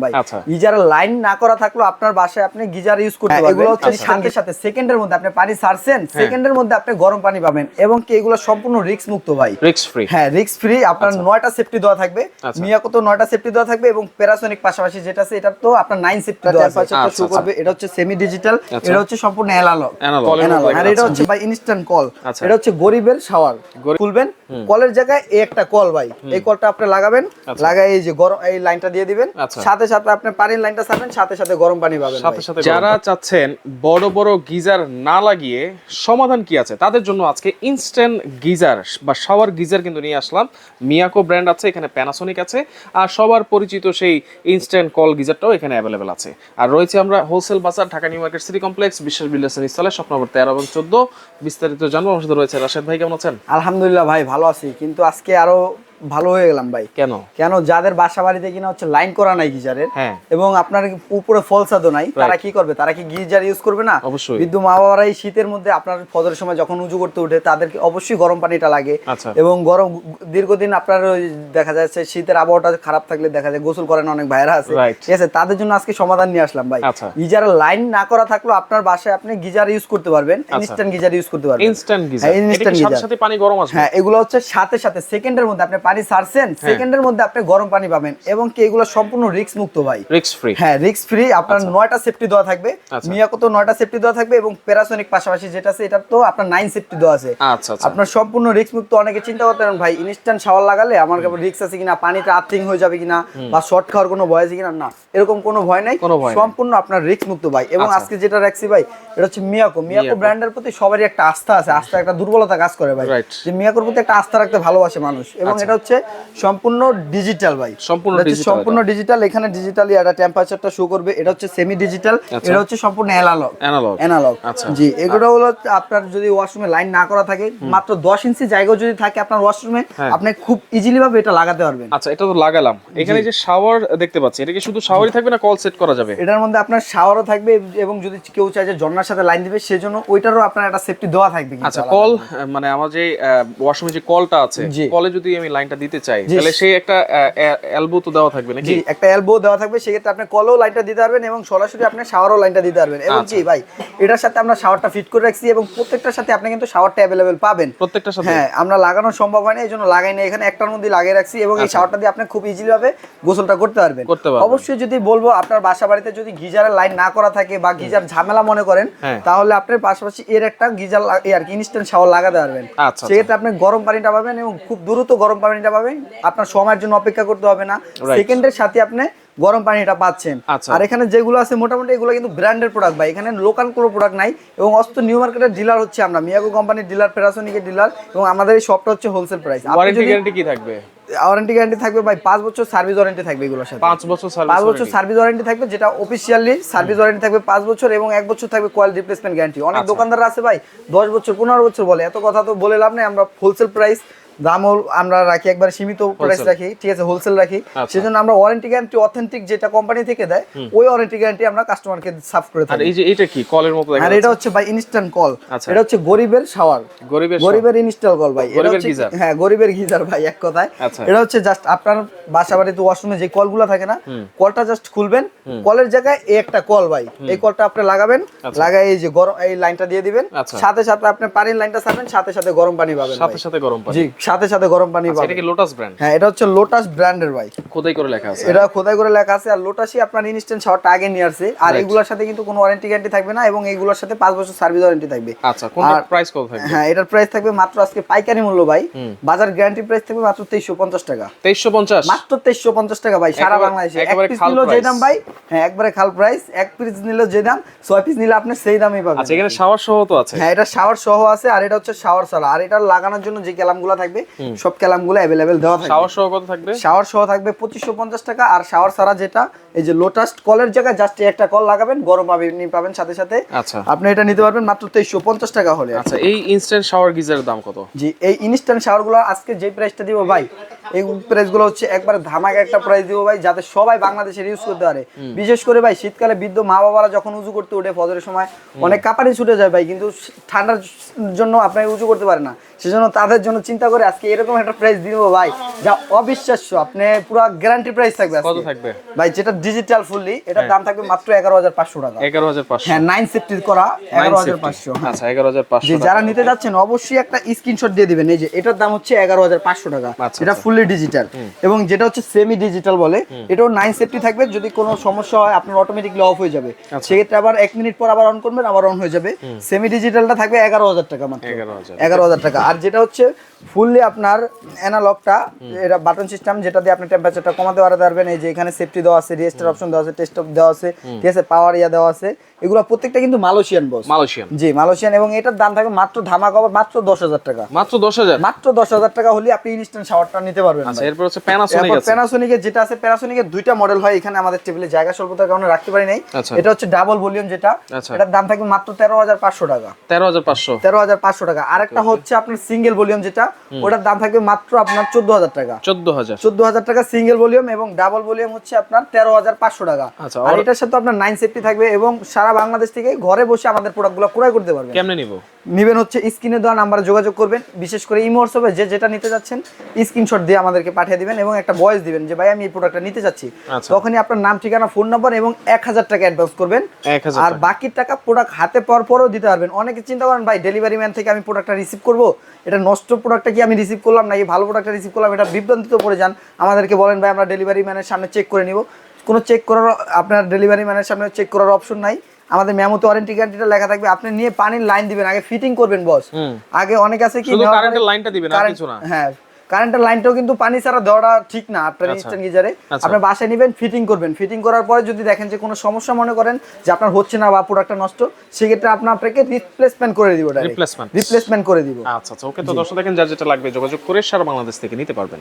ভাই। লাইন না করা থাকলেও আপনার বাসায় আপনি গিজার ইউজ করতে পারবেন। এগুলো হচ্ছে সাথে সাথে সেকেন্ডের মধ্যে আপনি পানি ছাড়ছেন সেকেন্ডের মধ্যে আপনি গরম পানি পাবেন এবং কি এগুলো সম্পূর্ণ রিস্ক মুক্ত ভাই। রিক্স ফ্রি হ্যাঁ রিস্ক ফ্রি আপনার নয়টা সেফটি দেওয়া থাকবে আচ্ছা। মিয়াকো তো নয়টা সেফটি দেওয়া থাকবে এবং প্যারাসোনিক পাশাপাশি যেটা আছে এটা তো আপনার নাইন সেফটি দেওয়া আছে। শো করবে এটা হচ্ছে সেমি ডিজিটাল আচ্ছা। এটা হচ্ছে সম্পূর্ণ অ্যানালগ অ্যানালগ আর এটা। হচ্ছে ভাই ইনস্ট্যান্ট কল। এটা হচ্ছে গরিবের শাওয়ার গরিব- খুলবেন কলের জায়গায় এই একটা কল ভাই। এই কলটা আপনি লাগাবেন আচ্ছা। লাগাই এই যে গরম এই লাইনটা দিয়ে দিবেন। আচ্ছা। সাথে সাথে আপনি পানির লাইনটা ছাড়বেন সাথে সাথে গরম পানি পাবেন সাথে সাথে যারা চাচ্ছেন বড় বড় গিজার না লাগিয়ে সমাধান কি আছে? তাদের জন্য আজকে ইনস্ট্যান্ট গিজার বা শাওয়ার গিজার কিন্তু নিয়ে আসলাম। মিয়াকো ব্র্যান্ড আছে এখানে প্যানাসোনিক আছে আর সবার পরিচিত সেই ইনস্ট্যান্ট কল গিজারটাও এখানে অ্যাভেলেবেল আছে। আর রয়েছে আমরা হোলসেল বাজার Dhaka new market city complex Biswas বিল্ডার্সের স্থলে স্বপ্ন নম্বর তেরো এবং চোদ্দ। বিস্তারিত জানব। আমার সাথে রয়েছে রাশেদ ভাই কেমন আছেন? আলহামদুলিল্লাহ ভাই ভালো আছি। কিন্তু আজকে আরও ভালো হয়ে গেলাম ভাই। কেন? কেন? যাদের বাসা বাড়িতে কিনা হচ্ছে লাইন করা নাই গিজারের হ্যাঁ। এবং আপনার উপরে ফলসাদও নাই তারা কি করবে? তারা কি গিজার ইউজ করবে না? অবশ্যই। বৃদ্ধ মা বাবারা এই শীতের মধ্যে আপনার ফজরের সময় যখন উজু করতে উঠে তাদেরকে অবশ্যই গরম পানিটা লাগে। আচ্ছা। এবং গরম দীর্ঘদিন আপনার দেখা যাচ্ছে শীতের আবহাওয়াটা খারাপ থাকলে দেখা যায় গোসল করেন অনেক ভাইরা আছে। ঠিক আছে? তাদের জন্য আজকে সমাধান নিয়ে আসলাম ভাই। আচ্ছা। গিজারের লাইন না করা থাকলেও আপনার বাসায় আপনি গিজার ইউজ করতে পারবেন। আচ্ছা। ইনস্ট্যান্ট গিজার ইউজ করতে পারবেন। Instant geyser. এটা সাথে সাথে পানি গরম আসবে হ্যাঁ এগুলো হচ্ছে সাথে সাথে সেকেন্ডের মধ্যে আপনি পানি ছাড়ছেন সেকেন্ডের মধ্যে আপনি গরম পানি পাবেন এবং কি এগুলো সম্পূর্ণ রিস্ক মুক্ত ভাই। রিক্স ফ্রি হ্যাঁ রিস্ক ফ্রি আপনার নয়টা সেফটি দেওয়া থাকবে আচ্ছা। মিয়াকো তো নয়টা সেফটি দেওয়া থাকবে এবং প্যারাসোনিক পাশাপাশি যেটা আছে এটা তো আপনার নাইন সেফটি দেওয়া আছে। আচ্ছা আচ্ছা। আপনার সম্পূর্ণ রিস্ক মুক্ত অনেকে চিন্তা করতে পারেন ভাই ইনস্ট্যান্ট শাওয়ার লাগালে আমার কাছে রিস্ক আছে কিনা পানিটা আর্থিং হয়ে যাবে কিনা বা শর্ট খাওয়ার কোনো ভয় আছে কিনা? না এরকম কোনো ভয় নাই। সম্পূর্ণ আপনার রিস্ক মুক্ত ভাই। এবং আচ্ছা। আজকে যেটা রাখছি ভাই এটা হচ্ছে মিয়াকো। মিয়াকো। ব্র্যান্ডের প্রতি সবারই একটা আস্থা আছে। আস্থা একটা দুর্বলতা কাজ করে ভাই. যে মিয়াকোর প্রতি একটা আস্থা রাখতে ভালোবাসে মানুষ। এবং আচ্ছা। এটা হচ্ছে সম্পূর্ণ ডিজিটাল ভাই। সম্পূর্ণ সম্পূর্ণ ডিজিটাল এখানে ডিজিটালি এটা টেম্পারেচারটা শো করবে এটা হচ্ছে সেমি ডিজিটাল আচ্ছা। এটা হচ্ছে সম্পূর্ণ অ্যানালগ অ্যানালগ অ্যানালগ আচ্ছা। জি। এগুলো হলো আপনার যদি ওয়াশরুমে লাইন না করা থাকে মাত্র 10 ইঞ্চি জায়গা যদি থাকে আপনার ওয়াশরুমে হ্যাঁ। আপনি খুব ইজিলি ভাবে এটা লাগাতে পারবেন। আচ্ছা এটা তো লাগালাম। এখানে যে শাওয়ার দেখতে পাচ্ছি এটা কি শুধু শাওয়ারই থাকবে না কল সেট করা যাবে? এটার মধ্যে আপনার শাওয়ারও থাকবে এবং যদি কেউ চায় যে ঝর্ণার সাথে লাইন দিবে সেজন্য ওইটারও আপনার একটা সেফটি দেওয়া থাকবে আচ্ছা কল মানে আমার যে ওয়াশরুমে যে কলটা আছে। কলে যদি আমি লাইনটা দিতে চাই জি। তাহলে সেই একটা এলবো তো দেওয়া থাকবে নাকি? একটা এলবো দেওয়া থাকবে সেক্ষেত্রে আপনি কলও লাইনটা দিতে পারবেন এবং সরাসরি আপনি শাওয়ারও লাইনটা দিতে পারবেন। এবং আচ্ছা। কি ভাই এটার সাথে আমরা শাওয়ারটা ফিট করে রাখছি এবং প্রত্যেকটার সাথে আপনি কিন্তু শাওয়ারটা অ্যাভেলেবেল পাবেন। প্রত্যেকটার সাথে? হ্যাঁ আমরা লাগানো সম্ভব হয় না এই জন্য লাগাই না এখানে একটার মধ্যে লাগিয়ে রাখছি এবং এই আচ্ছা। শাওয়ারটা দিয়ে আপনি খুব ইজিলি ভাবে গোসলটা করতে পারবেন। অবশ্যই যদি বলব আপনার বাসা বাড়িতে যদি গিজারের লাইন না করা থাকে বা গিজার ঝামেলা মনে করেন হ্যাঁ। তাহলে আপনার পাশাপাশি এর একটা গিজার আর কি ইনস্ট্যান্ট শাওয়ার লাগাতে পারবেন। আচ্ছা, সেক্ষেত্রে আপনি গরম পানিটা পাবেন এবং খুব দ্রুত গরম পানিটা পাবেন। আপনার সময়ের জন্য অপেক্ষা করতে হবে না। সেকেন্ডের সাথে আপনি গরম পানিটা পাচ্ছেন। আচ্ছা। আর এখানে যেগুলো আছে মোটামুটি এগুলো কিন্তু ব্র্যান্ডের প্রোডাক্ট ভাই। এখানে লোকাল কোনো প্রোডাক্ট নাই এবং অস্ত নিউ মার্কেটের ডিলার হচ্ছে আমরা। মিয়াগো কোম্পানির ডিলার ডিলার এবং আমাদের এই শপটা হচ্ছে হোলসেল প্রাইস ওয়ারেন্টি গ্যারান্টি কি থাকবে? ওয়ারেন্টি গ্যারান্টি থাকবে ভাই পাঁচ বছর সার্ভিস ওয়ারেন্টি থাকবে এগুলোর সাথে। পাঁচ বছর সার্ভিস বছর সার্ভিস ওয়ারেন্টি থাকবে যেটা অফিসিয়ালি সার্ভিস ওয়ারেন্টি থাকবে পাঁচ বছর এবং এক বছর থাকবে কয়েল রিপ্লেসমেন্ট গ্যারান্টি অনেক আচ্ছা। দোকানদার আছে ভাই দশ বছর পনেরো বছর বলে। এত কথা তো বলে লাভ নেই আমরা হোলসেল প্রাইস দামও আমরা রাখি একবার সীমিত প্রাইস রাখি ঠিক আছে হোলসেল রাখি। আচ্ছা। সেজন্য আমরা ওয়ারেন্টি গ্যারান্টি অথেন্টিক যেটা কোম্পানি থেকে দেয় ওই ওয়ারেন্টি গ্যারান্টি আমরা কাস্টমারকে সাফ করে থাকি। এই যে এটা কি? কলের মতো আর এটা হচ্ছে ভাই ইনস্ট্যান্ট কল আচ্ছা। এটা হচ্ছে গরিবের শাওয়ার গরিবের গরিবের ইনস্টল কল ভাই। এটা হচ্ছে হ্যাঁ গরিবের গিজার ভাই এক কথায়। আচ্ছা। এটা হচ্ছে জাস্ট আপনার বাসা বাড়িতে ওয়াশরুমে যে কলগুলো থাকে না কলটা জাস্ট খুলবেন। কলের জায়গায় এই একটা কল ভাই। এই কলটা আপনি লাগাবেন। লাগাই এই যে গরম এই লাইনটা দিয়ে দিবেন। সাথে সাথে আপনি পানির লাইনটা ছাড়বেন সাথে সাথে গরম পানি পাবেন সাথে সাথে গরম পানি। জি। সাথে সাথে গরম পানি আচ্ছা, এটা কি লোটাস ব্র্যান্ড হ্যাঁ এটা হচ্ছে লোটাস ব্র্যান্ডের ভাই খোদাই করে লেখা আছে। এটা খোদাই করে লেখা আছে আর লোটাসই আপনার ইনস্ট্যান্ট শাওয়ারটা আগে নিয়ে আসছে আর এগুলোর সাথে কিন্তু কোনো ওয়ারেন্টি গ্যারান্টি থাকবে না এবং এগুলোর সাথে পাঁচ বছর সার্ভিস ওয়ারেন্টি থাকবে। আচ্ছা আর- প্রাইস কত থাকবে? হ্যাঁ এটার প্রাইস থাকবে মাত্র আজকে পাইকারি মূল্য ভাই। বাজার গ্যারান্টি প্রাইস থাকবে মাত্র তেইশশো পঞ্চাশ টাকা। তেইশশো পঞ্চাশ? মাত্র তেইশশো পঞ্চাশ টাকা ভাই সারা বাংলাদেশে। এক পিস নিলেও যে দাম ভাই হ্যাঁ একবারে খাল প্রাইস এক পিস নিলে যে দাম ছয় পিস নিলে আপনি সেই দামই পাবেন। আচ্ছা এখানে শাওয়ার সহ তো আছে। হ্যাঁ এটা শাওয়ার সহ আছে আর এটা হচ্ছে শাওয়ার ছাড়া। আর এটা লাগানোর জন্য যে ক্যালামগুলো থাকবে সব ক্যালামগুলো অ্যাভেলেবেল দেওয়া থাকবে। শাওয়ার সহ কত থাকবে? শাওয়ার সহ থাকবে পঁচিশশো পঞ্চাশ টাকা আর শাওয়ার ছাড়া যেটা এই যে লোটাস্ট কলের জায়গায় জাস্ট একটা কল লাগাবেন গরম আপনি পাবেন সাথে সাথে আচ্ছা। আপনি এটা নিতে পারবেন মাত্র তেইশশো পঞ্চাশ টাকা হলে আচ্ছা এই ইনস্ট্যান্ট শাওয়ার গিজারের দাম কত? জি এই ইনস্ট্যান্ট শাওয়ারগুলো আজকে যে প্রাইসটা দিব ভাই এই প্রাইসগুলো হচ্ছে একবার ধামাকা একটা প্রাইস দিব ভাই যাতে সবাই বাংলাদেশের ইউজ করতে পারে। বিশেষ করে ভাই শীতকালে বৃদ্ধ মা বাবারা যখন উজু করতে উঠে ফজরের সময় অনেক কাপারি ছুটে যায় ভাই কিন্তু ঠান্ডার জন্য আপনার উজু করতে পারে না। সেজন্য তাদের জন্য চিন্তা করে আজকে এরকম একটা প্রাইস দিব ভাই যা অবিশ্বাস্য। আপনি পুরো গ্যারান্টি প্রাইস থাকবে কত থাকবে? ভাই যেটা ডিজিটাল ফুললি এটার দাম থাকবে মাত্র এগারো হাজার পাঁচশো টাকা। এগারো হাজার পাঁচশো। হ্যাঁ নাইন সেফটি করা এগারো হাজার পাঁচশো আচ্ছা এগারো হাজার পাঁচশো যে যারা নিতে যাচ্ছেন অবশ্যই একটা স্ক্রিনশট দিয়ে দিবেন। এই যে এটার দাম হচ্ছে এগারো হাজার পাঁচশো টাকা। আচ্ছা, এটা আচ্ছা। ফুললি ডিজিটাল এবং যেটা হচ্ছে সেমি ডিজিটাল বলে এটাও নাইন সেফটি থাকবে। যদি কোনো সমস্যা হয় আপনার অটোমেটিকলি অফ হয়ে যাবে। আচ্ছা। সেক্ষেত্রে আবার এক মিনিট পর আবার অন করবেন আবার অন হয়ে যাবে। সেমি ডিজিটালটা থাকবে এগারো হাজার টাকা মাত্র। এগারো হাজার। এগারো হাজার টাকা। আর যেটা হচ্ছে ফুললি আপনার অ্যানালগটা এটা বাটন সিস্টেম যেটা দিয়ে আপনি টেম্পারেচারটা কমাতে পারতে পারবেন এই যে এখানে সেফটি দেওয়া আছে রেজিস্টার অপশন দেওয়া আছে টেস্ট দেওয়া আছে ঠিক আছে? পাওয়ার ইয়া দেওয়া আছে। এগুলো প্রত্যেকটা কিন্তু মালয়েশিয়ান বস মালয়েশিয়ান। জি মালয়েশিয়ান এবং এটার দাম থাকবে মাত্র ধামা কভার মাত্র দশ হাজার টাকা। মাত্র দশ হাজার? মাত্র দশ হাজার টাকা হলে আপনি ইনস্ট্যান্ট শাওয়ারটা নিতে পারবেন আচ্ছা এরপর হচ্ছে প্যানাসোনিক আছে। প্যানাসোনিকের যেটা আছে প্যানাসোনিকের দুইটা মডেল হয় এখানে আমাদের টেবিলে জায়গা স্বল্পতার কারণে রাখতে পারি নাই। আচ্ছা। এটা হচ্ছে ডাবল ভলিউম যেটা। আচ্ছা। এটার দাম থাকবে মাত্র তেরো হাজার পাঁচশো টাকা। তেরো হাজার পাঁচশো। তেরো হাজার পাঁচশো টাকা। আরেকটা হচ্ছে আপনার সিঙ্গেল ভলিউম যেটা ওটার দাম থাকবে মাত্র আপনার চোদ্দ হাজার টাকা। চোদ্দ হাজার। চোদ্দ হাজার টাকা সিঙ্গেল ভলিউম এবং ডাবল ভলিউম হচ্ছে আপনার তেরো হাজার পাঁচশো টাকা। আচ্ছা, আর আর- এটার সাথে আপনার নাইন সেফটি থাকবে এবং সারা বাংলাদেশ থেকে ঘরে বসে আমাদের প্রোডাক্টগুলো ক্রয় করতে পারবেন। কেমনে নিব? নিবেন হচ্ছে স্ক্রিনে দেওয়া নাম্বারে যোগাযোগ করবেন। বিশেষ করে ইমো হোয়াটসঅ্যাপে যে যেটা নিতে যাচ্ছেন স্ক্রিনশট দিয়ে আমাদেরকে পাঠিয়ে দিবেন এবং একটা ভয়েস দিবেন যে ভাই আমি এই প্রোডাক্টটা নিতে যাচ্ছি। আচ্ছা। তখনই আপনার নাম ঠিকানা ফোন নাম্বার এবং এক হাজার টাকা অ্যাডভান্স করবেন। আর বাকি টাকা প্রোডাক্ট হাতে পাওয়ার পরেও দিতে পারবেন। অনেকে চিন্তা করেন ভাই ডেলিভারি ম্যান থেকে আমি প্রোডাক্টটা রিসিভ করব? এটা নষ্ট প্রোডাক্টটা কি আমি রিসিভ করলাম নাকি ভালো প্রোডাক্টটা রিসিভ করলাম? এটা বিভ্রান্তিত পড়ে যান। আমাদেরকে বলেন ভাই আমরা ডেলিভারি ম্যানের সামনে চেক করে নিব। কোনো চেক করার আপনার ডেলিভারি ম্যানের সামনে চেক করার অপশন নাই। আমাদের মেমোতে ওয়ারেন্টি গ্যারান্টিটা লেখা থাকবে। আপনি নিয়ে পানির লাইন দিবেন আগে ফিটিং করবেন বস আগে অনেক আছে কি শুধু কারেন্টের লাইনটা দিবেন আর কিছু না। হ্যাঁ কারেন্টের লাইনটাও কিন্তু পানি ছাড়া দেওয়াটা ঠিক না আপনার আচ্ছা। ইনস্ট্যান্ট গিজারে। আচ্ছা। আপনি বাসায় নেবেন ফিটিং করবেন। ফিটিং করার পরে যদি দেখেন যে কোনো সমস্যা মনে করেন যে আপনার হচ্ছে না বা প্রোডাক্টটা নষ্ট সেক্ষেত্রে আপনার আপনাকে রিপ্লেসমেন্ট করে দিব Replacement। রিপ্লেসমেন্ট করে দিব। আচ্ছা আচ্ছা। ওকে তো দর্শক দেখেন যার যেটা লাগবে যোগাযোগ করে সারা বাংলাদেশ থেকে নিতে পারবেন।